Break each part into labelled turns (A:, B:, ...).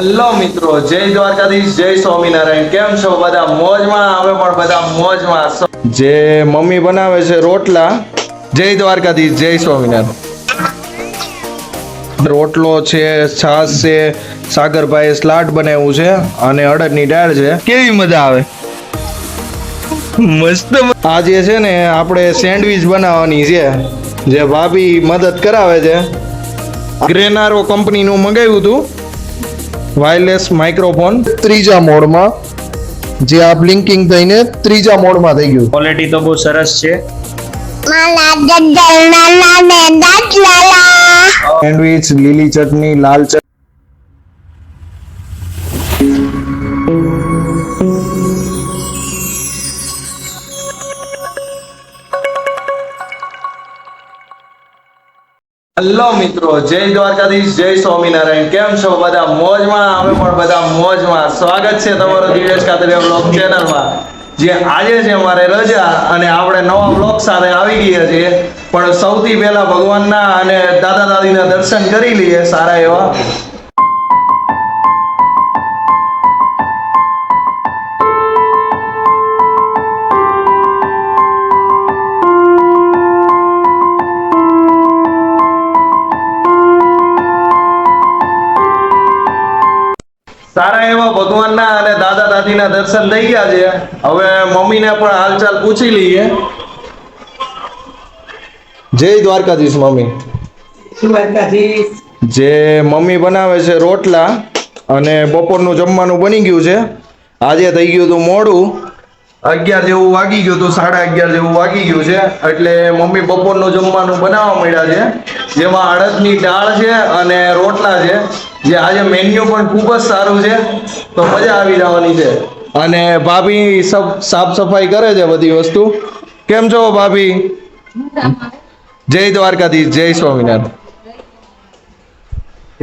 A: Hello મિત્રો, જય દ્વારકાધીશ, જય સ્વામિનારાયણ. કેમ છો? બધા મોજમાં આવે પણ બધા મોજમાં જે મમ્મી બનાવે છે રોટલા, જય દ્વારકાધીશ, જય સ્વામિનારાયણ. રોટલો છે, છાશ છે સાગરભાઈ સ્લાટ બનાવ્યું છે અને અડદની દાળ છે. કેવી મજા આવે? મસ્ત આજે છે ને, આપણે સેન્ડવિચ બનાવવાની છે, જે ભાભી મદદ કરાવે છે. ગ્રેનારો કંપનીનું મંગાવ્યું હતું. Wireless microphone. ત્રીજા મોડમાં જે આ બ્લિંકિંગ થઈને ત્રીજા મોડમાં થઈ ગયું.
B: ક્વોલિટી તો બહુ સરસ છે.
A: સેન્ડવિચ લીલી ચટણી લાલ ચટણી હલો મિત્રો, જય દ્વારકાધીશ, જય સ્વામિનારાયણ. કેમ છો? બધા મોજમાં, અમે પણ બધા મોજમાં. સ્વાગત છે તમારો દિવેશ કાતરિયા બ્લોગ ચેનલમાં જે આજે છે અમારે રજા અને આપણે નવા બ્લોગ સાથે આવી ગયા છીએ. પણ સૌથી પહેલા ભગવાનના અને દાદા દાદીના દર્શન કરી લઈએ સારા એવા. સારા એવા ભગવાનના અને દાદા દાદીના દર્શન થઈ ગયા છે. હવે મમ્મીને પણ હાલચાલ પૂછી લઈએ. જય દ્વારકાધીશ મમ્મી. જે મમ્મી બનાવે છે રોટલા અને બપોરનું જમવાનું બની ગયું છે. આજે થઈ ગયું હતું મોડું. અગિયાર જેવું વાગી ગયું હતું સાડા અગિયાર જેવું વાગી ગયું છે. એટલે મમ્મી બપોરનું જમવાનું બનાવવા મળ્યા છે. જેમાં અડદની દાળ છે અને રોટલા છે. જે આજે મેન્યુ પણ ખૂબ જ સારું છે. તો મજા આવી જવાની છે. અને ભાભી સબ સાફ સફાઈ કરે છે બધી વસ્તુ? કેમ છો ભાભી? જય દ્વારકાધીશ, જય સ્વામિનારાયણ.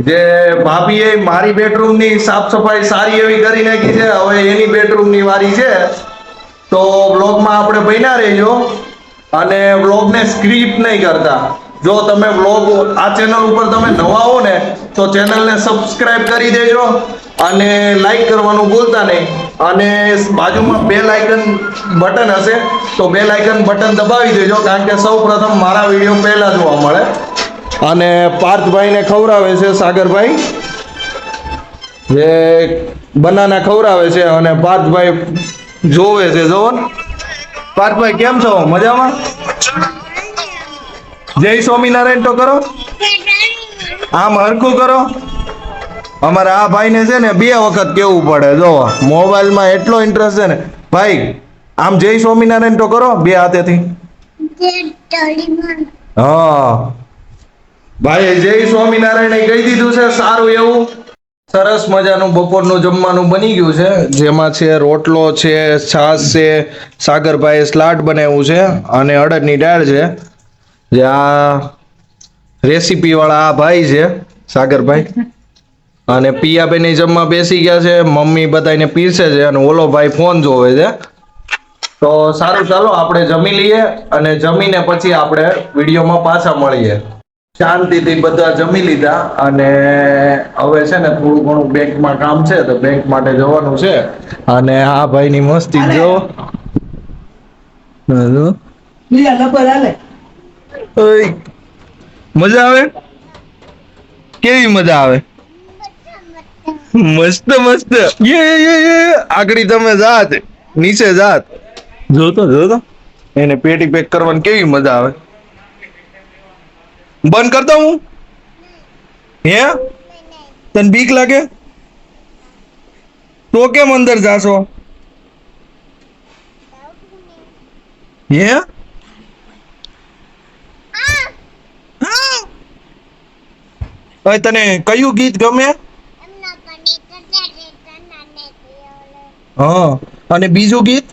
A: જે ભાભીએ મારી બેડરૂમની સાફ સફાઈ સારી એવી કરી નાખી છે. હવે એની બેડરૂમની વારી છે. તો બ્લોગમાં આપણે બન્યા રહેજો અને બ્લોગને સ્ક્રિપ્ટ નહીં કરતા. જો તમે બ્લોગ આ ચેનલ ઉપર તમે નવા હો ને, તો ચેનલને સબસ્ક્રાઇબ કરી દેજો અને લાઈક કરવાનું ભૂલતા નહીં. અને બાજુમાં બે લાઇકન બટન હશે, તો બે લાઇકન બટન દબાવી દેજો, કારણ કે સૌ પ્રથમ મારા વીડિયો પહેલાં જોવા મળે. અને પાર્થભાઈને ખવડાવે છે સાગરભાઈ. જે બનાના ખવડાવે છે અને પાર્થભાઈ જોવે છે, જોવો ને. પાર્થભાઈ, કેમ છો? મજામાં? જય સ્વામિનારાયણ તો કરો. આમ હરખું કરો. અમારે આ ભાઈને છે ને બે વખત કેવું પડે જો મોબાઈલમાં એટલો ઇન્ટરેસ્ટ છે ને. ભાઈ, આમ જય સ્વામિનારાયણ તો કરો, બે હાથેથી. હા. ભાઈ જય સ્વામિનારાયણ કહી દીધું છે, સારું એવું. સરસ મજાનું બપોરનું જમવાનું બની ગયું છે. જેમાં છે રોટલો છે, છાશ છે સાગરભાઈ સ્લાટ બનાવ્યું છે અને અડદની દાળ છે. જે આ રેસીપી વાળા આ ભાઈ છે, સાગરભાઈ. અને પિયાબેન જમવા બેસી ગયા છે, મમ્મી બધાને પીરસે છે અને ઓલો ભાઈ ફોન જોવે છે. તો સારું, ચાલો આપણે જમી લઈએ અને જમીને પછી આપણે વિડીયોમાં પાછા મળીએ. શાંતિથી બધા જમી લીધા અને હવે છે ને થોડું ઘણું બેંકમાં કામ છે તો બેંક માટે જવાનું છે. અને આ ભાઈની મસ્તી જો. મજા આવે? કેવી મજા આવે? મસ્ત મસ્ત. યે યે યે આગળી તમે જાત. નીચે જાત. જોતો જોતો. એને પેટી પેક કરવાની કેવી મજા આવે? બંધ કર હું. હે? તને બીક લાગે? તો કેમ અંદર જાશો? હે? તને કયું ગીત ગમે? હા, અને બીજું ગીત?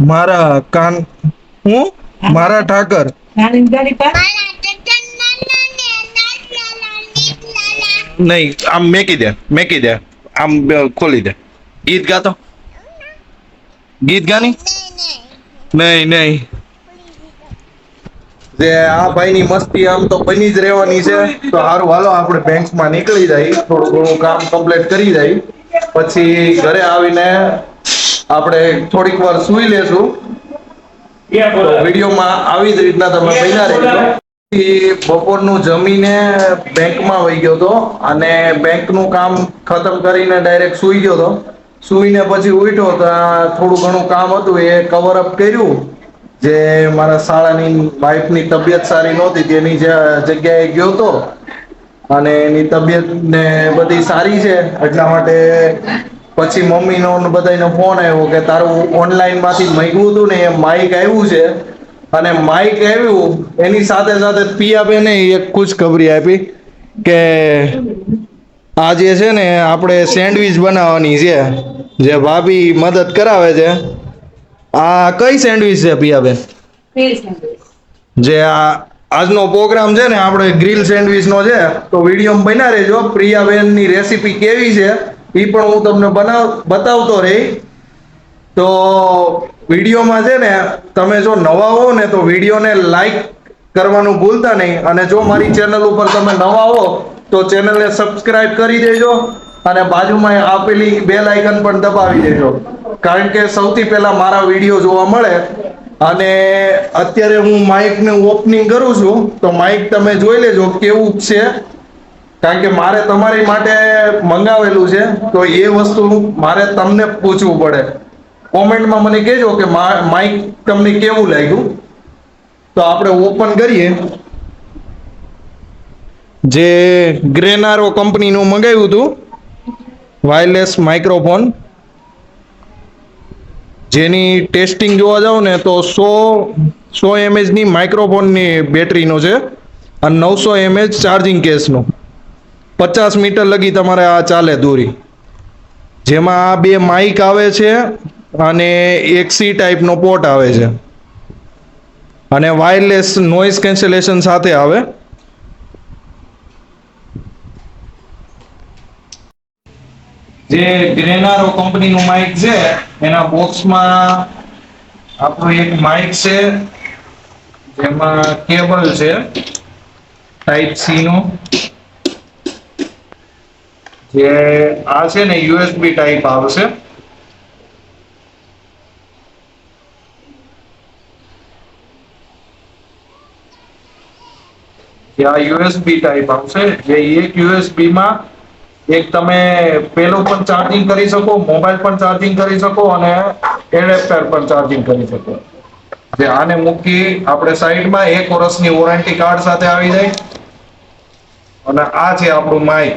A: મારા કાન હું? મારા ઠાકર. નહીં, આમ મેકી દે મેકી દે. આમ ખોલી દે. ગીત ગાતો? ગીત ગાની? નહીં નહીં. જે આ ભાઈની મસ્તી આમ તો બની જ રહેવાની છે. તો સારું હાલો, આપણે બેંકમાં નીકળી જાય. થોડું ઘણું કામ કમ્પ્લીટ કરી જાય. પછી ઘરે આવીને આપણે થોડીક વાર સુઈ લેશું. વિડીયોમાં આવી જ રીતના તમે બન્યા રહેજો. બપોરનું જમીને બેંકમાં વહી ગયો હતો અને બેંકનું કામ ખતમ કરીને ડાયરેક્ટ સુઈ ગયો હતો. સુઈને પછી ઉઠ્યો તો થોડું ઘણું કામ હતું એ કવર અપ કર્યું. જે મારા શાળાની વાઈફની તબિયત સારી નહોતી તેની જે- જગ્યાએ ગયો હતો અને એની તબિયત ને બધી સારી છે એટલા માટે પછી મમ્મીનો બધાનો ફોન આવ્યો કે તારું ઓનલાઈનમાંથી માંગ્યું હતું ને એ માઇક આવ્યું છે. અને માઇક આવ્યું એની સાથે સાથે પિયાબેને એક ખુશખબરી આપી કે આજે છે ને આપણે સેન્ડવિચ બનાવવાની છે જે ભાભી મદદ કરાવે છે આ કઈ સેન્ડવિચ છે પિયાબેન? જે આ આજનો પ્રોગ્રામ છે ને આપણે ગ્રીલ સેન્ડવિચ નો છે તો વીડિયો બન્યા રહેજો. પ્રિયાબેનની રેસીપી કેવી છે એ પણ હું તમને બનાવ, બતાવતો રહી. તો વિડીયોમાં છે ને, તમે જો નવા હો ને, તો વિડીયોને લાઈક કરવાનું ભૂલતા નહીં. અને જો મારી ચેનલ ઉપર તમે નવા હો, તો ચેનલને સબસ્ક્રાઇબ કરી દેજો અને બાજુમાં આપેલી બેલ આઇકન પણ દબાવી દેજો. કારણ કે સૌથી પહેલા મારા વીડિયો જોવા મળે. અને અત્યારે હું માઇકનું ઓપનિંગ કરું છું. તો માઇક તમે જોઈ લેજો, કેવું છે. કારણ કે મારે તમારી માટે મંગાવેલું છે, તો એ વસ્તુ મારે તમને પૂછવું પડે. કોમેન્ટમાં મને કહેજો કે માઇક તમને કેવું લાગ્યું? તો આપણે ઓપન કરીએ. જે ગ્રેનારો કંપનીનું મંગાવ્યું હતું, વાયરલેસ માઇક્રોફોન. જેની ટેસ્ટિંગ જોવા જાવ ને, તો સો સો એમએચની માઇક્રોફોનની બેટરીનો છે, અને નવસો એમએચ ચાર્જિંગ કેસનો. પચાસ મીટર લગી તમારે આ ચાલે દોરી. જેમાં આ બે માઇક આવે છે અને એક સી ટાઈપનો પોર્ટ આવે છે. અને વાયરલેસ નોઇઝ કેન્સલેશન સાથે આવે. જે ગ્રેનારો કંપનીનું માઇક છે, એના બોક્સમાં આપણું એક માઇક છે, જેમાં કેબલ છે ટાઈપ સી નું. જે આ છે ને યુએસબી ટાઈપ આવશે. આ યુએસબી ટાઈપ આવશે. જે એક યુએસબી માં એક તમે પેલું પણ ચાર્જિંગ કરી શકો મોબાઈલ પણ ચાર્જિંગ કરી શકો અને એડેપ્ટર પણ ચાર્જિંગ કરી શકો. જે આને મૂકી આપણે સાઈડમાં એક વર્ષની વોરંટી કાર્ડ સાથે આવી જાય. અને આ છે આપણું માઇક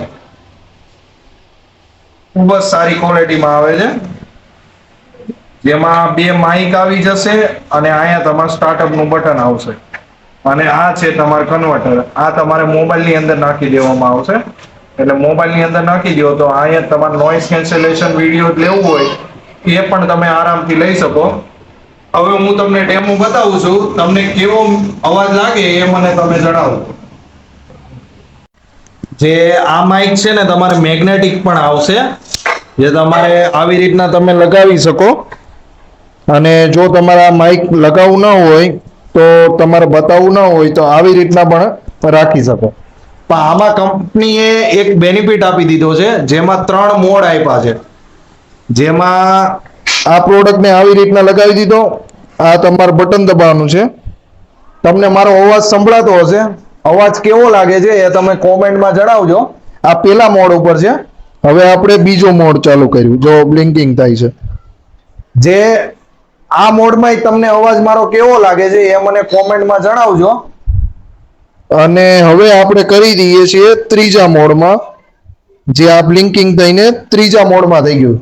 A: ખૂબ જ સારી ક્વોલિટીમાં આવે છે. જેમાં બે માઇક આવી જશે અને અહીંયા તમારે સ્ટાર્ટઅપનું બટન આવશે. અને આ છે તમારું કન્વર્ટર આ તમારે મોબાઈલની અંદર નાખી દેવામાં આવશે. એટલે મોબાઈલની અંદર નાખી દો તો અહીંયા તમારે નોઇસ કેન્સલેશન વીડિયો લેવું હોય, એ પણ તમે આરામથી લઈ શકો. હવે હું તમને ડેમો બતાવું છું. તમને કેવો અવાજ લાગે એ મને તમે જણાવો. જે આ માઇક છે ને તમારે મેગ્નેટિક પણ આવશે. જે તમારે આવી રીતના તમે લગાવી શકો. અને જો તમારા માઇક લગાવવું ન હોય, તો તમારે બતાવવું ન હોય, તો આવી રીતના પણ રાખી શકો. પણ આમાં કંપનીએ એક બેનિફિટ આપી દીધો છે, જેમાં ત્રણ મોડ આપ્યા છે. જેમાં આ પ્રોડક્ટને આવી રીતના લગાવી દીધો. આ તમારે બટન દબાવવાનું છે. તમને મારો અવાજ સંભળાતો હશે? અવાજ કેવો લાગે છે એ તમે કોમેન્ટમાં જણાવજો. આ પેલા મોડ ઉપર છે. હવે આપણે બીજો મોડ ચાલુ કર્યું, જો બ્લિંકિંગ થાય છે. જે આ મોડમાં તમને અવાજ મારો કેવો લાગે છે એ મને કોમેન્ટમાં જણાવજો. અને હવે આપણે કરી દઈએ છીએ ત્રીજા મોડમાં, જે આ બ્લિંકિંગ થઈને ત્રીજા મોડમાં થઈ ગયું.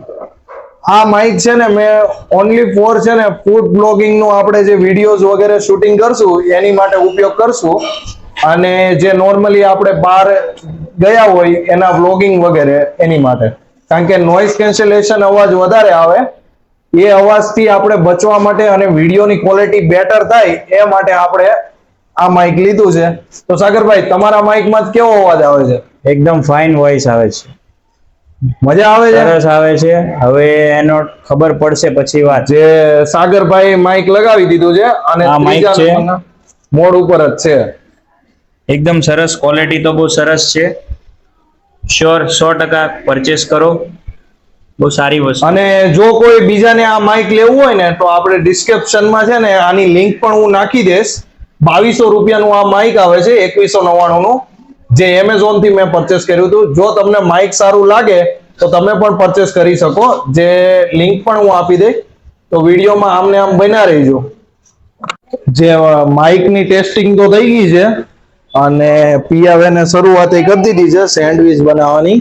A: આ માઇક છે ને મેં ઓનલી ફોર છે ને ફૂડ બ્લોગિંગનું આપણે જે વિડીયોઝ વગેરે શૂટિંગ કરશું, એની માટે ઉપયોગ કરશું. અને જે નોર્મલી આપણે બહાર ગયા હોય એના વ્લોગિંગ વગેરે એની માટે. કારણ કે નોઇઝ કેન્સલેશન અવાજ વધારે આવે એ અવાજથી આપણે બચવા માટે અને વિડીયોની ક્વોલિટી બેટર થાય એ માટે આપણે આ માઇક લીધું છે. તો સાગરભાઈ તમારા માઇકમાં કેવો અવાજ આવે છે?
B: એકદમ ફાઇન વોઇસ આવે છે.
A: મજા આવે છે?
B: સરસ આવે છે. હવે એનો ખબર પડશે પછી વાત.
A: જે સાગરભાઈ માઇક લગાવી દીધું છે અને
B: આ માઇક છે.
A: મોડ ઉપર જ છે.
B: એકદમ સરસ ક્વોલિટી તો બહુ સરસ છે. શ્યોર સો ટકા પરચેસ કરો. બહુ સારી વસ્તુ.
A: અને જો કોઈ બીજાને આ માઇક લેવું હોય ને, તો આપણે ડિસ્ક્રિપ્શનમાં છે ને, આની લિંક પણ હું નાખી દઈશ. બાવીસો રૂપિયાનું આ માઇક આવે છે, એકવીસો નવ્વાણુંનું. જે એમેઝોનથી મેં પરચેસ કર્યું હતું. જો તમને માઇક સારું લાગે, તો તમે પણ પરચેસ કરી શકો. જે લિંક પણ હું આપી દઈશ. તો વિડીયોમાં આમને આમ બન્યા રહીજો. જે માઇકની ટેસ્ટિંગ તો થઈ ગઈ છે. અને પિયાવેને શરૂઆત એ કરી દીધી છે સેન્ડવિચ બનાવવાની.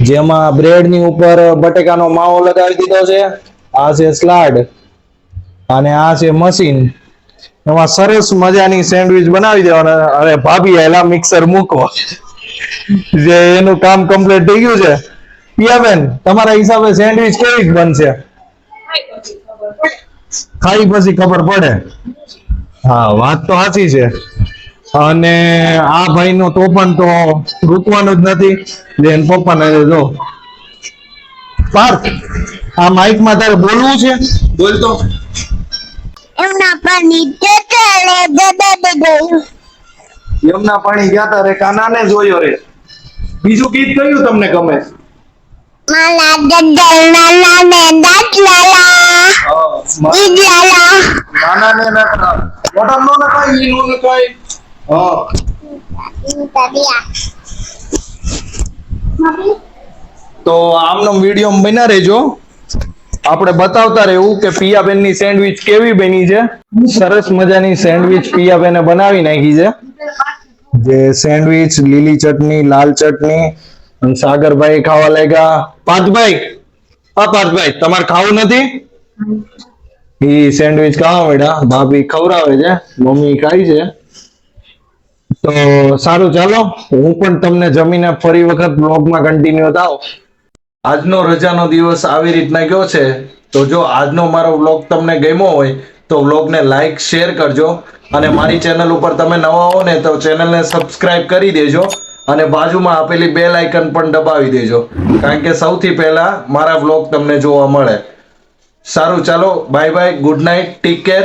A: જેમાં બ્રેડની ઉપર બટેકાનો માવો લગાવી દીધો છે. આ છે સ્લાડ. અને આ છે મશીન. એમાં સરસ મજાની સેન્ડવિચ બનાવી દેવાના. અરે ભાભી, એલા મિક્સર મૂકો. જે એનું કામ કમ્પ્લીટ થઈ ગયું છે. પિયાબેન તમારા હિસાબે સેન્ડવિચ કેવી બનશે? ખાઈ પછી ખબર પડે. હા, વાત તો સાચી છે. અને આ ભાઈ નો તો પણ તો રૂકવાનું જ નથી. એન પપ્પાને જો. પાર્થ આ માઇકમાં તારે બોલવું છે? બોલ તો.
C: એમના પાણી ચાલે ગયું દે દે
A: પાણી ગયા તારે કાનાને જોયો રે. બીજું ગીત કયું તમને ગમે?
C: માલા જજલ નાના ને દાંત લાલા ઈદ લાલા
A: નાના ને નાના મોટા નો નખાય ઈ નો નખાય. તો આમનો વીડિયો બન્યા રહેજો. આપણે બતાવતા રહેવું કે પિયાબેનની સેન્ડવિચ કેવી બની છે? સરસ મજાની સેન્ડવિચ પિયાબેને બનાવી નાખી છે. જે સેન્ડવિચ, લીલી ચટણી, લાલ ચટણી અને સાગરભાઈ ખાવા લાગ્યા. પાર્થભાઈ, હા પાર્થભાઈ, તમારે ખાવું નથી? ઈ સેન્ડવિચ ખાવા મળ્યા. ભાભી ખવડાવે છે. મમ્મી ખાય છે. તો સારું, ચાલો. હું પણ તમને જમીને ફરી વખત બ્લોગમાં કન્ટિન્યુ થાવ. આજનો રજાનો દિવસ આવી રીતના ગયો છે. તો જો આજનો મારો વ્લોગ તમને ગમ્યો હોય, તો વ્લોગને લાઈક, શેર કરજો. અને મારી ચેનલ ઉપર તમે નવા હો ને, તો ચેનલને સબસ્ક્રાઇબ કરી દેજો. અને બાજુમાં આપેલી બેલ આઇકન પણ દબાવી દેજો. કારણ કે સૌથી પહેલા મારા વ્લોગ તમને જોવા મળે. સારું, ચાલો. Bye bye. Good night. Take care.